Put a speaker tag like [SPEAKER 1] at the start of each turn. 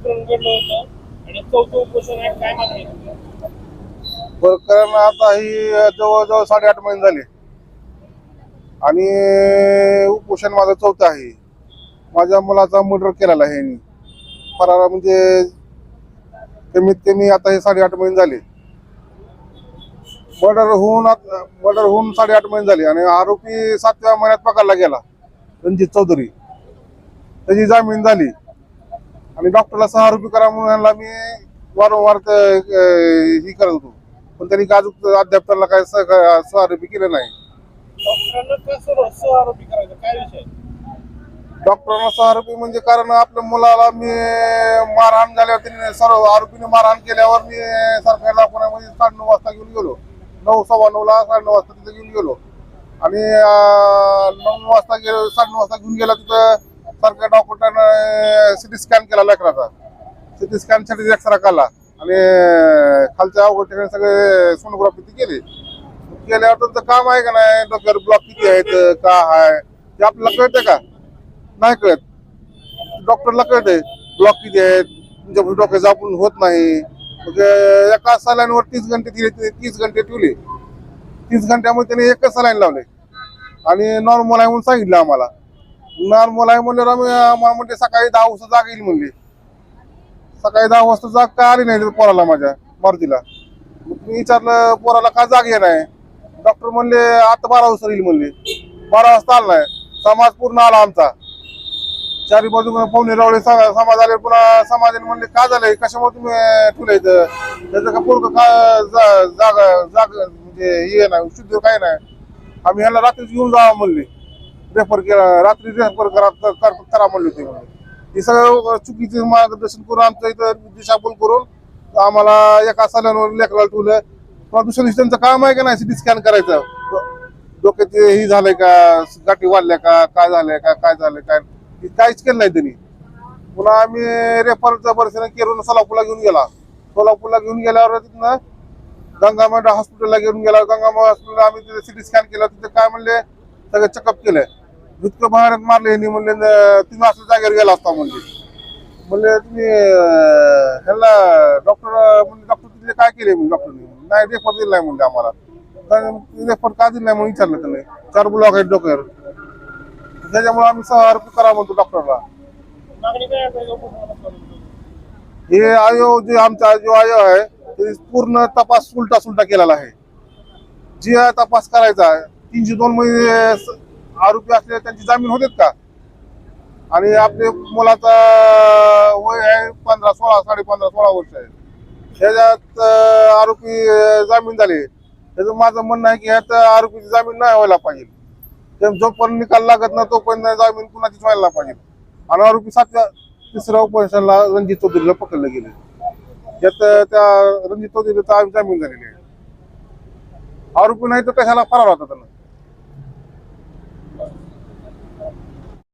[SPEAKER 1] होतं. आणि चौथं उपोषण आहे काय मागणी आहे
[SPEAKER 2] प्रकरण आता ही जवळजवळ साडेआठ महिने झाले. आणि उपोषण माझं चौथं आहे. माझ्या मुलाचा मर्डर केलेला आहे यांनी. फरारा म्हणजे कमीत कमी आता हे साडेआठ महिने झाले. मर्डर होऊन मर्डर होऊन साडेआठ महिने झाले. आणि आरोपी सातव्या महिन्यात पकडला गेला. रणजित चौधरी. त्याची जामीन झाली. आणि डॉक्टरला सहा आरोपी करा म्हणून मी वारंवार ही करत होतो. पण त्यांनी अजून अद्याप त्यांना काय सह आरोपी केले नाही.
[SPEAKER 1] डॉक्टरांना सह आरोपी
[SPEAKER 2] आरोपी म्हणजे कारण आपल्या मुलाला मी मारहाण झाल्यावर त्यांनी सर्व आरोपीने मारहाण केल्यावर मी सरकारी दवाखान्यामध्ये साडेनऊ वाजता घेऊन गेलो. नऊ सव्वा नऊला साडेनऊ वाजता तिथे घेऊन गेलो. आणि नऊ वाजता गेलो साडेनऊ वाजता घेऊन गेला तिथं सरकारी डॉक्टरांना सिटी स्कॅन केला लेकराचा. सिटी स्कॅनसाठी एक्सरा काढला. आणि खालच्या अवघड ठिकाणी सगळे सोनोग्राफी ती केली. केल्यावर त्यांचं काम आहे का नाही? डोक्यावर ब्लॉक किती आहेत? का आहे ते आपल्याला कळतं का? नाही कळत. डॉक्टरला कळते ब्लॉक किती आहेत? तुमच्या डोक्याचं आपण होत नाही. मग एका सलाईनवर तीस घंटे दिले तीस घंटे ठेवले. तीस घंट्यामध्ये त्याने एकच सलाईन लावले. आणि नॉर्मल आहे म्हणून सांगितलं आम्हाला. नॉर्मल आहे म्हणल्यावर आम्ही आम्हाला म्हणते सकाळी दहा वाजता जाग येईल म्हणली. सकाळी दहा वाजता जाग का आली नाही पोराला माझ्या मारुतीला? मग मी विचारलं पोराला का जाग येणार आहे? डॉक्टर म्हणले आता बारा वाजता येईल म्हणले. बारा वाजता आला नाही समाज पूर्ण आला आमचा. चारी बाजू पाहुणे रावळे समाज आले पुन्हा समाजाने म्हणले का झालंय? कशामुळे तुम्ही ठेवलं ठेवलंय इथं? त्याचं का पोरग का जा- जाग जाग म्हणजे हे नाही शुद्ध काय नाही? आम्ही ह्याला रात्रीच घेऊन जावा म्हणले. रेफर केला. रात्री रेफर करा करा म्हणले ते. हे सगळं चुकीचे मार्गदर्शन करून आमच्या इथं दिशाभूल करून आम्हाला एका सालांवर लेकराला ठेवलं. किंवा दुसऱ्या दिवशी त्यांचं काम आहे का नाही? सिटी स्कॅन करायचं. डोक्यात हे झालंय का? गाठी वाढल्या का? काय झालंय का? काय झालंय? काय? काहीच केलं नाही त्यांनी. पुन्हा आम्ही रेफरचा बरसेनं केरून सोलापूरला घेऊन गेला. सोलापूरला घेऊन गेल्यावर तिथनं गंगामाई हॉस्पिटलला घेऊन गेला. गंगामाई हॉस्पिटलला आम्ही तिथे सिटी स्कॅन केलं. तिथे काय म्हणले? सगळं चेकअप केलं. इतकं बाहेर मारले यांनी म्हणले तुम्ही असल्या जागेवर गेला असता म्हणले. म्हणले तुम्ही ह्याला डॉक्टर म्हणजे डॉक्टर तिथले काय केले म्हणजे डॉक्टरने नाही रेफर दिलं नाही म्हणले आम्हाला. रेफर का दिला नाही म्हणून विचारलं त्याने. चार ब्लॉक आहेत डोक्यावर. त्याच्यामुळे आम्ही सहा आरोपी करा म्हणतो डॉक्टरला हे आयोग जे आमचा जो आयोग आहे ते पूर्ण तपास उलटा सुलटा केलेला आहे. जे तपास करायचा आहे तीनशे दोन महिने आरोपी असले त्यांची जामीन होते का? आणि आपले मुलाचा वय आहे पंधरा सोळा साडे पंधरा सोळा वर्ष आहे. ह्याच्यात आरोपी जामीन झाले. त्याचं माझं म्हणणं आहे की ह्यात आरोपीची जामीन नाही व्हायला पाहिजे. त्या जोपर्यंत निकाल लागत ना तोपर्यंत जामीन कुणाचीच व्हायला पाहिजे. आणि आरोपी सातव्या तिसऱ्या उपदेशाला रणजित चौधरीला पकडलं गेले. यात त्या रणजित चौधरीचा जामीन झालेली आहे. आरोपी नाही तर कशाला फरार होता त्यांना?